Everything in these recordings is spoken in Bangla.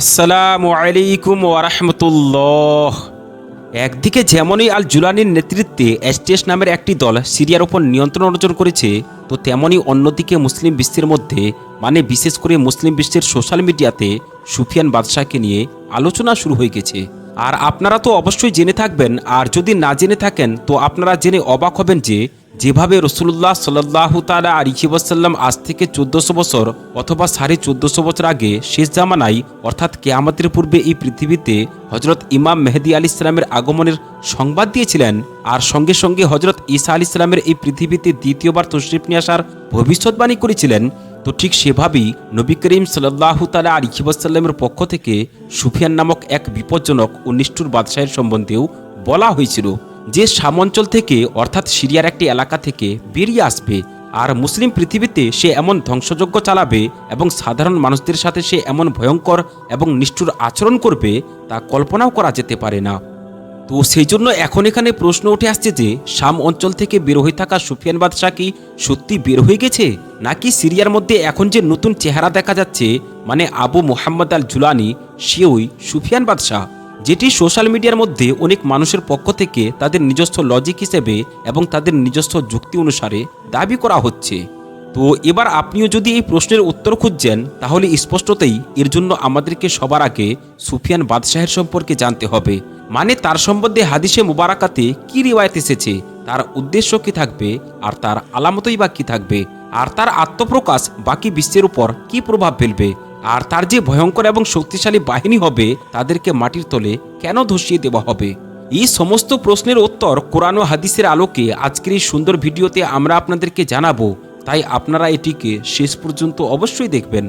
আসসালামু আলাইকুম ওরহমতুল্লাহ একদিকে যেমনই আল জুলানির নেতৃত্বে এসটিএস নামের একটি দল সিরিয়ার উপর নিয়ন্ত্রণ অর্জন করেছে, তো তেমনই অন্যদিকে মুসলিম বিশ্বের মধ্যে মানে বিশেষ করে মুসলিম বিশ্বের সোশ্যাল মিডিয়াতে সুফিয়ান বাদশাহকে নিয়ে আলোচনা শুরু হয়ে গেছে। আর আপনারা তো অবশ্যই জেনে থাকবেন, আর যদি না জেনে থাকেন, তো আপনারা জেনে অবাক হবেন যে যেভাবে রসুল্লাহ সাল্লাহ তালা আলিহিবাসাল্লাম আজ থেকে চোদ্দশো বছর অথবা সাড়ে চোদ্দশো বছর আগে শেষ জামানায়, অর্থাৎ কেয়ামতের পূর্বে এই পৃথিবীতে হজরত ইমাম মেহেদি আলি ইসলামের আগমনের সংবাদ দিয়েছিলেন আর সঙ্গে সঙ্গে হজরত ঈসা আলি ইসলামের এই পৃথিবীতে দ্বিতীয়বার তশরিফ নিয়ে আসার ভবিষ্যৎবাণী করেছিলেন। তো ঠিক সেভাবেই নবী করিম সাল্লাহ তালা আলিহিবাসাল্লামের পক্ষ থেকে সুফিয়ান নামক এক বিপজ্জনক ও নিষ্ঠুর বাদশাহের সম্বন্ধেও বলা হয়েছিল। যে সামঞ্চল থেকে, অর্থাৎ সিরিয়ার একটি এলাকা থেকে বেরিয়ে আসবে, আর মুসলিম পৃথিবীতে সে এমন ধ্বংসযজ্ঞ চালাবে এবং সাধারণ মানুষদের সাথে সে এমন ভয়ঙ্কর এবং নিষ্ঠুর আচরণ করবে, তা কল্পনাও করা যেতে পারে না। তো সেই জন্য এখন এখানে প্রশ্ন উঠে আসছে যে, শাম অঞ্চল থেকে বের হয়ে থাকা সুফিয়ান বাদশাহ কি সত্যি বের হয়ে গেছে? নাকি সিরিয়ার মধ্যে এখন যে নতুন চেহারা দেখা যাচ্ছে মানে আবু মোহাম্মদ আল জুলানি সেওই সুফিয়ান বাদশাহ? যেটি সোশ্যাল মিডিয়ার মধ্যে অনেক মানুষের পক্ষ থেকে তাদের নিজস্ব লজিক হিসেবে এবং তাদের নিজস্ব যুক্তি অনুসারে দাবি করা হচ্ছে। তো এবার আপনিও যদি এই প্রশ্নের উত্তর খুঁজছেন, তাহলে স্পষ্টতেই এর জন্য আমাদেরকে সবার আগে সুফিয়ান বাদশাহের সম্পর্কে জানতে হবে। মানে তার সম্বন্ধে হাদিসে মুবারাকাতে কি রিওয়ায়ত এসেছে, তার উদ্দেশ্য কি থাকবে, আর তার আলামতই বা কি থাকবে, আর তার আত্মপ্রকাশ বাকি বিশ্বের উপর কি প্রভাব ফেলবে আর তার যে ভয়ঙ্কর এবং শক্তিশালী বাহিনী হবে, তাদেরকে মাটির তলে কেন ধসিয়ে দেওয়া হবে? এই সমস্ত প্রশ্নের উত্তর কোরআন ও হাদিসের আলোকে আজকের এই সুন্দর ভিডিওতে আমরা আপনাদেরকে জানাব। তাই আপনারা এটিকে শেষ পর্যন্ত অবশ্যই দেখবেন।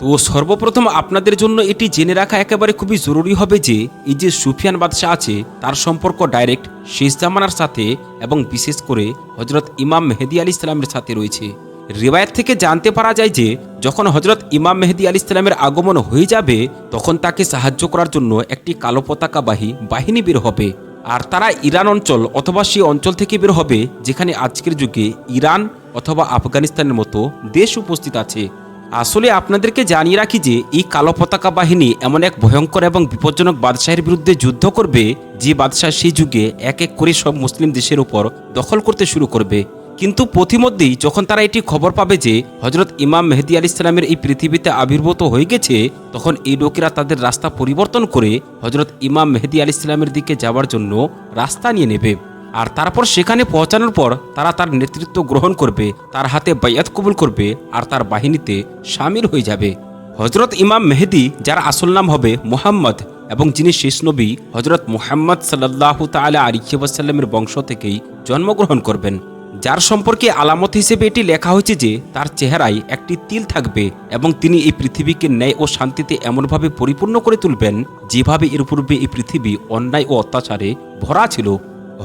তো সর্বপ্রথম আপনাদের জন্য এটি জেনে রাখা একেবারে খুবই জরুরি হবে যে, এই যে সুফিয়ান বাদশাহ আছে, তার সম্পর্ক ডাইরেক্ট শেষ জামানার সাথে এবং বিশেষ করে হজরত ইমাম মেহেদি আলী ইসলামের সাথে রয়েছে। রিবায়ত থেকে জানতে পারা যায় যে, যখন হজরত ইমাম মেহেদি আলী ইসলামের আগমন হয়ে যাবে, তখন তাকে সাহায্য করার জন্য একটি কালো পতাকাবাহী বাহিনী বের হবে। আর তারা ইরান অঞ্চল অথবা সেই অঞ্চল থেকে বের হবে, যেখানে আজকের যুগে ইরান অথবা আফগানিস্তানের মতো দেশ উপস্থিত আছে। আসলে আপনাদেরকে জানিয়ে রাখি যে, এই কালো পতাকা বাহিনী এমন এক ভয়ঙ্কর এবং বিপজ্জনক বাদশাহের বিরুদ্ধে যুদ্ধ করবে, যে বাদশাহ সেই যুগে এক এক করে সব মুসলিম দেশের উপর দখল করতে শুরু করবে। কিন্তু পথিমধ্যেই যখন তারা এটি খবর পাবে যে হজরত ইমাম মেহেদি আলী ইসলামের এই পৃথিবীতে আবির্ভূত হয়ে গেছে, তখন এই লোকেরা তাদের রাস্তা পরিবর্তন করে হজরত ইমাম মেহেদি আলী ইসলামের দিকে যাওয়ার জন্য রাস্তা নিয়ে নেবে। আর তারপর সেখানে পৌঁছানোর পর তারা তার নেতৃত্ব গ্রহণ করবে, তার হাতে বাইয়াত কবুল করবে আর তার বাহিনীতে সামিল হয়ে যাবে। হজরত ইমাম মেহেদি, যার আসল নাম হবে মোহাম্মদ এবং যিনি শেষ নবী হজরত মুহাম্মদ সাল্লাহ তালা আলিবাসাল্লামের বংশ থেকেই জন্মগ্রহণ করবেন। যার সম্পর্কে আলামত হিসেবে এটি লেখা হয়েছে যে, তার চেহারায় একটি তিল থাকবে এবং তিনি এই পৃথিবীকে ন্যায় ও শান্তিতে এমনভাবে পরিপূর্ণ করে তুলবেন যেভাবে এর পূর্বে এই পৃথিবী অন্যায় ও অত্যাচারে ভরা ছিল।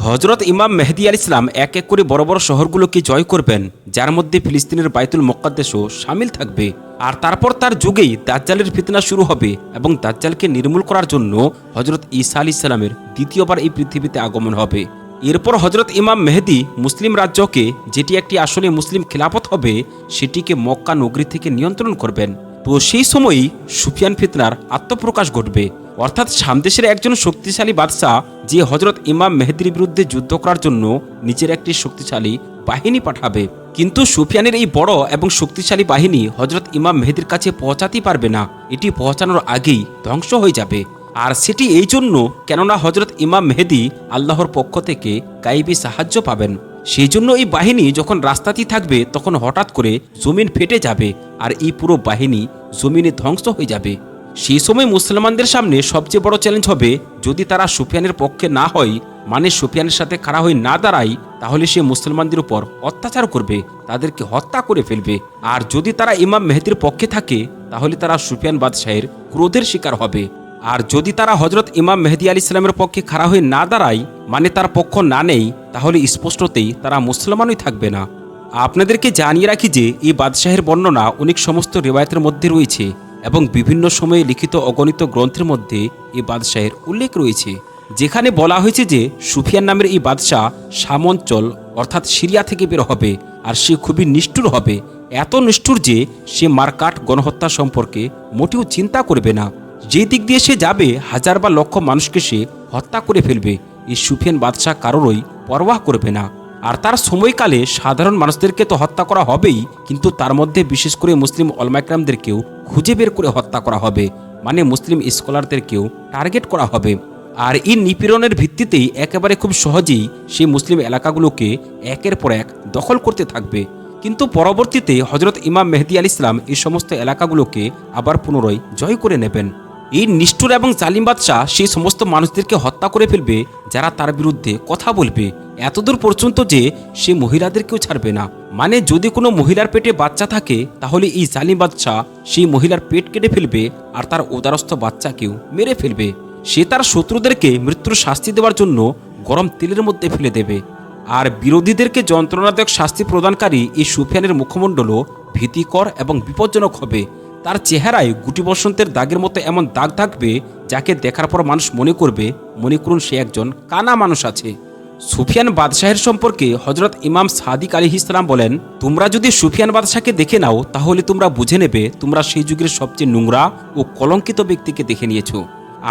হজরত ইমাম মেহেদি আল ইসলাম এক এক করে বড় বড় শহরগুলোকে জয় করবেন, যার মধ্যে ফিলিস্তিনের বাইতুল মোকাদ্দেশও সামিল থাকবে। আর তারপর তার যুগেই দাজ্জালের ফিতনা শুরু হবে এবং দাজ্জালকে নির্মূল করার জন্য হজরত ঈসা আলি ইসলামের দ্বিতীয়বার এই পৃথিবীতে আগমন হবে। এরপর হজরত ইমাম মেহেদি মুসলিম রাজ্যকে যেটি একটি আসলে মুসলিম খেলাফত হবে, সেটিকে মক্কা নগরী থেকে নিয়ন্ত্রণ করবেন। তো সেই সময়ই সুফিয়ান ফিতনার আত্মপ্রকাশ ঘটবে। অর্থাৎ সামদেশের একজন শক্তিশালী বাদশাহ, যে হজরত ইমাম মেহেদির বিরুদ্ধে যুদ্ধ করার জন্য নিজের একটি শক্তিশালী বাহিনী পাঠাবে। কিন্তু সুফিয়ানের এই বড় এবং শক্তিশালী বাহিনী হজরত ইমাম মেহেদির কাছে পৌঁছাতেই পারবে না। এটি পৌঁছানোর আগেই ধ্বংস হয়ে যাবে। আর সেটি এই জন্য কেননা হজরত ইমাম মেহেদি আল্লাহর পক্ষ থেকে গাইবি সাহায্য পাবেন। সেই জন্য এই বাহিনী যখন রাস্তাতেই থাকবে, তখন হঠাৎ করে জমিন ফেটে যাবে আর এই পুরো বাহিনী জমিনে ধ্বংস হয়ে যাবে। সেই সময় মুসলমানদের সামনে সবচেয়ে বড় চ্যালেঞ্জ হবে, যদি তারা সুফিয়ানের পক্ষে না হয় মানে সুফিয়ানের সাথে খাড়া হয়ে না দাঁড়ায়, তাহলে সে মুসলমানদের উপর অত্যাচার করবে, তাদেরকে হত্যা করে ফেলবে। আর যদি তারা ইমাম মেহেদির পক্ষে থাকে, তাহলে তারা সুফিয়ান বাদশাহের ক্রোধের শিকার হবে। আর যদি তারা হজরত ইমাম মেহেদি আলী ইসলামের পক্ষে খাড়া হয়ে না দাঁড়ায় মানে তার পক্ষ না নেই, তাহলে স্পষ্টতেই তারা মুসলমানই থাকবে না। আপনাদেরকে জানিয়ে রাখি যে, এই বাদশাহের বর্ণনা অনেক সমস্ত রেওয়ায়তের মধ্যে রয়েছে এবং বিভিন্ন সময়ে লিখিত অগণিত গ্রন্থের মধ্যে এই বাদশাহের উল্লেখ রয়েছে, যেখানে বলা হয়েছে যে, সুফিয়ান নামের এই বাদশাহ সামঞ্চল, অর্থাৎ সিরিয়া থেকে বের হবে আর সে খুবই নিষ্ঠুর হবে। এত নিষ্ঠুর যে, সে মারকাট, গণহত্যা সম্পর্কে মোটেও চিন্তা করবে না। যেই দিক দিয়ে সে যাবে, হাজার বা লক্ষ মানুষকে সে হত্যা করে ফেলবে। এই সুফিয়ান বাদশাহ কারোরই পরোয়াহ করবে না। আর তার সময়কালে সাধারণ মানুষদেরকে তো হত্যা করা হবেই, কিন্তু তার মধ্যে বিশেষ করে মুসলিম অলমাইকরামদেরকেও খুঁজে বের করে হত্যা করা হবে। মানে মুসলিম স্কলারদেরকেও টার্গেট করা হবে। আর এই নিপীড়নের ভিত্তিতেই একেবারে খুব সহজেই সেই মুসলিম এলাকাগুলোকে একের পর এক দখল করতে থাকবে। কিন্তু পরবর্তীতে হজরত ইমাম মেহদি আল ইসলাম এই সমস্ত এলাকাগুলোকে আবার পুনরায় জয় করে নেবেন। এই নিষ্ঠুর এবং জালিম বাদশাহ সেই সমস্ত মানুষদেরকে হত্যা করে ফেলবে যারা তার বিরুদ্ধে কথা বলবে। এতদূর পর্যন্ত যে সে মহিলাদেরকেও ছাড়বে না। মানে যদি কোনো মহিলার পেটে বাচ্চা থাকে, তাহলে এই জালিম বাদশাহ সেই মহিলার পেট কেটে ফেলবে আর তার উদারস্থ বাচ্চাকেও মেরে ফেলবে। সে তার শত্রুদেরকে মৃত্যুর শাস্তি দেওয়ার জন্য গরম তেলের মধ্যে ফেলে দেবে। আর বিরোধীদেরকে যন্ত্রণাদায়ক শাস্তি প্রদানকারী এই সুফিয়ানের মুখমণ্ডলও ভীতিকর এবং বিপজ্জনক হবে। তার চেহারায় গুটি বসন্তের দাগের মতো এমন দাগ থাকবে যাকে দেখার পর মানুষ মনে করবে, মনে করুন সে একজন কানা মানুষ আছে। সুফিয়ান বাদশাহের সম্পর্কে হজরত ইমাম সাদিক আলী ইসলাম বলেন, তোমরা যদি সুফিয়ান বাদশাহকে দেখে নাও, তাহলে তোমরা বুঝে নেবে তোমরা সেই যুগের সবচেয়ে নোংরা ও কলঙ্কিত ব্যক্তিকে দেখে নিয়েছো।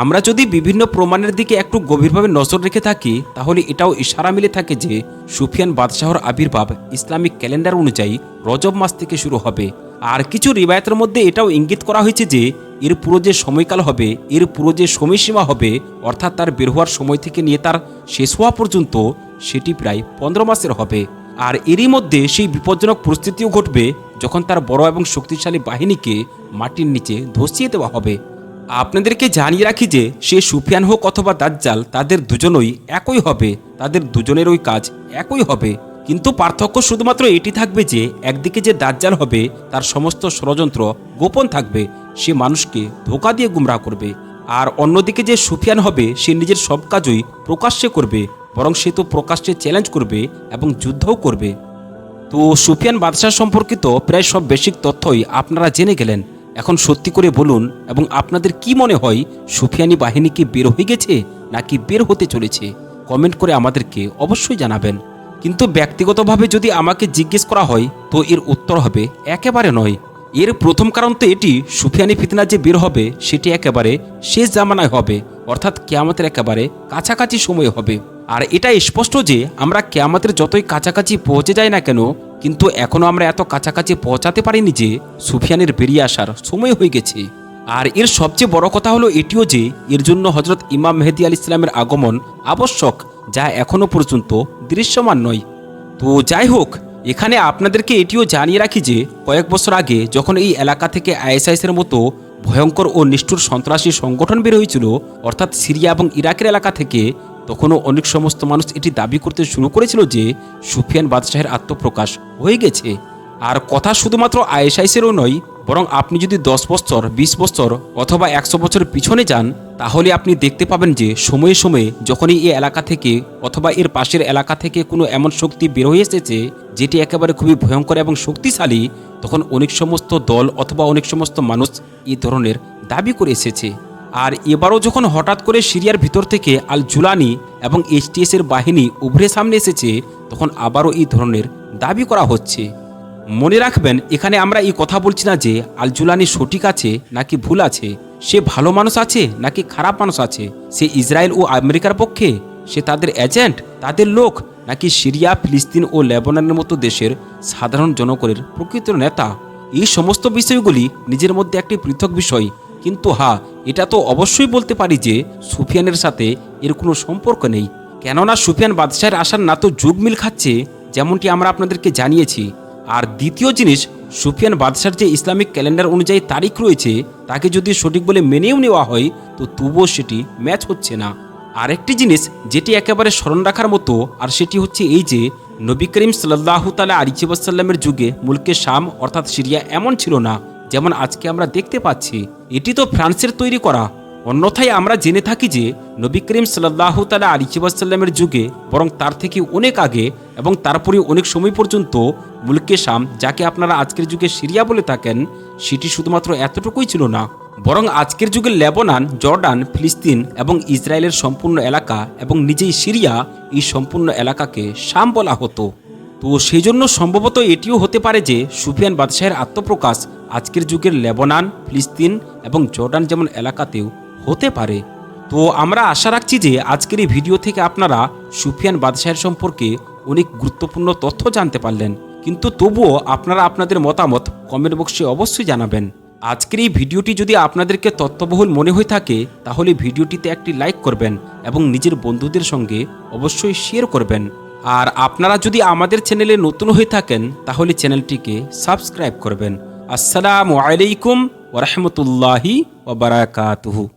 আমরা যদি বিভিন্ন প্রমাণের দিকে একটু গভীরভাবে নজর রেখে থাকি, তাহলে এটাও ইশারা মিলে থাকে যে সুফিয়ান বাদশাহর আবির্ভাব ইসলামিক ক্যালেন্ডার অনুযায়ী রজব মাস থেকে শুরু হবে। আর কিছু রিবায়তের মধ্যে এটাও ইঙ্গিত করা হয়েছে যে, এর পুরো যে সময়কাল হবে, এর পুরো যে সময়সীমা হবে, অর্থাৎ তার বের হওয়ার সময় থেকে নিয়ে তার শেষ হওয়া পর্যন্ত, সেটি প্রায় পনেরো মাসের হবে। আর এরই মধ্যে সেই বিপজ্জনক পরিস্থিতিও ঘটবে যখন তার বড় এবং শক্তিশালী বাহিনীকে মাটির নিচে ধসিয়ে দেওয়া হবে। আপনাদেরকে জানিয়ে রাখি যে, সে সুফিয়ান হোক অথবা দাজ্জাল, তাদের দুজনই একই হবে। তাদের দুজনের ওই কাজ একই হবে। কিন্তু পার্থক্য শুধুমাত্র এটি থাকবে যে, একদিকে যে দাজ্জাল হবে, তার সমস্ত ষড়যন্ত্র গোপন থাকবে, সে মানুষকে ধোকা দিয়ে গুমরাহ করবে। আর অন্যদিকে যে সুফিয়ান হবে, সে নিজের সব কাজই প্রকাশ্যে করবে, বরং সে তো প্রকাশ্যে চ্যালেঞ্জ করবে এবং যুদ্ধও করবে। তো সুফিয়ান বাদশাহ সম্পর্কিত প্রায় সব বেসিক তথ্যই আপনারা জেনে গেলেন। এখন সত্যি করে বলুন, এবং আপনাদের কি মনে হয়, সুফিয়ানি বাহিনী কি বের হয়ে গেছে, নাকি বের হতে চলেছে? কমেন্ট করে আমাদেরকে অবশ্যই জানাবেন। কিন্তু ব্যক্তিগতভাবে যদি আমাকে জিজ্ঞেস করা হয়, তো এর উত্তর হবে একেবারে নয়। এর প্রথম কারণ তো এটি, সুফিয়ানি ফিতনা যে বের হবে, সেটি একেবারে শেষ জামানায় হবে, অর্থাৎ কেয়ামতের একেবারে কাছাকাছি সময় হবে। আর এটা স্পষ্ট যে, আমরা কেয়ামতের যতই কাছাকাছি পৌঁছে যাই না কেন, কিন্তু এখনও আমরা এত কাছাকাছি পৌঁছাতে পারিনি যে, সুফিয়ানের বেরিয়ে আসার সময় হয়ে গেছে। আর এর সবচেয়ে বড় কথা হলো এটিও যে, এর জন্য হজরত ইমাম মেহেদি আল ইসলামের আগমন আবশ্যক। যা এখনও পর্যন্ত দৃশ্যমান নয়। তো যাই হোক, এখানে আপনাদেরকে এটিও জানিয়ে রাখি যে, কয়েক বছর আগে যখন এই এলাকা থেকে আইএসআইসের মতো ভয়ঙ্কর ও নিষ্ঠুর সন্ত্রাসী সংগঠন বের হয়েছিল, অর্থাৎ সিরিয়া এবং ইরাকের এলাকা থেকে, তখনও অনেক সমস্ত মানুষ এটি দাবি করতে শুরু করেছিল যে, সুফিয়ান বাদশাহের আত্মপ্রকাশ হয়ে গেছে। আর কথা শুধুমাত্র আইএসআইসেরও নয়, বরং আপনি যদি দশ বছর, বিশ বছর অথবা একশো বছর পিছনে যান তাহলে আপনি দেখতে পাবেন যে সময়ে সময়ে যখনই এই এলাকা থেকে অথবা এর পাশের এলাকা থেকে কোনো এমন শক্তি বের হয়ে এসেছে, যেটি একেবারে খুবই ভয়ঙ্কর এবং শক্তিশালী, তখন অনেক সমস্ত দল অথবা অনেক সমস্ত মানুষ এই ধরনের দাবি করে এসেছে। আর এবারও যখন হঠাৎ করে সিরিয়ার ভিতর থেকে আল জুলানি এবং এইচটিএস এর বাহিনী উভরে সামনে এসেছে, তখন আবারও এই ধরনের দাবি করা হচ্ছে। মনে রাখবেন, এখানে আমরা এই কথা বলছি না যে আল জুলানি সঠিক আছে নাকি ভুল আছে। সে ভালো মানুষ আছে নাকি খারাপ মানুষ আছে? সে ইসরায়েল ও আমেরিকার পক্ষে? সে তাদের এজেন্ট তাদের লোক? নাকি সিরিয়া, ফিলিস্তিন ও লেবাননের মতো দেশের সাধারণ জনগণের প্রকৃত নেতা? এই সমস্ত বিষয়গুলি নিজের মধ্যে একটি পৃথক বিষয়। কিন্তু হ্যাঁ এটা তো অবশ্যই বলতে পারি যে সুফিয়ানের সাথে এর কোনো সম্পর্ক নেই। কেননা সুফিয়ান বাদশাহের আসার না তো যুগ মিল খাচ্ছে, যেমনটি আমরা আপনাদেরকে জানিয়েছি। আর দ্বিতীয় জিনিস, সুফিয়ান বাদশার যে ইসলামিক ক্যালেন্ডার অনুযায়ী তারিখ রয়েছে, তাকে যদি সঠিক বলে মেনেও নেওয়া হয়, তো তবুও সেটি ম্যাচ হচ্ছে না। আরেকটি জিনিস, যেটি একেবারে স্মরণ রাখার মতো, আর সেটি হচ্ছে এই যে, নবী করিম সাল্লাহ তালা আলিচিবাসাল্লামের যুগে মুলকে শাম, অর্থাৎ সিরিয়া, এমন ছিল না, যেমন আজকে আমরা দেখতে পাচ্ছি। এটি তো ফ্রান্সের তৈরি করা অন্যথায় আমরা জেনে থাকি যে নবী করিম সাল্লাহ তালা আলিচিবাসাল্লামের যুগে বরং তার থেকে অনেক আগে এবং তারপরে অনেক সময় পর্যন্ত মুলকে শাম, যাকে আপনারা আজকের যুগে সিরিয়া বলে থাকেন, সেটি শুধুমাত্র এতটুকুই ছিল না। বরং আজকের যুগে লেবানন, জর্ডান, ফিলিস্তিন এবং ইসরায়েলের সম্পূর্ণ এলাকা এবং নিজেই সিরিয়া এই সম্পূর্ণ এলাকাকে শাম বলা হতো। তো সেই জন্য সম্ভবত এটিও হতে পারে যে সুফিয়ান বাদশাহের আত্মপ্রকাশ আজকের যুগের লেবানন, ফিলিস্তিন এবং জর্ডান যেমন এলাকাতেও হতে পারে। তো আমরা আশা রাখছি যে আজকের এই ভিডিও থেকে আপনারা সুফিয়ান বাদশাহের সম্পর্কে অনেক গুরুত্বপূর্ণ তথ্য জানতে পারলেন। কিন্তু তবুও আপনারা আপনাদের মতামত কমেন্ট বক্সে অবশ্যই জানাবেন। আজকের এই ভিডিওটি যদি আপনাদেরকে তথ্যবহুল মনে হয়ে থাকে, তাহলে ভিডিওটিতে একটি লাইক করবেন এবং নিজের বন্ধুদের সঙ্গে অবশ্যই শেয়ার করবেন। আর আপনারা যদি আমাদের চ্যানেলে নতুন হয়ে থাকেন, তাহলে চ্যানেলটিকে সাবস্ক্রাইব করবেন। আসসালামু আলাইকুম ওরহমতুল্লাহি ওবরাকাতুহু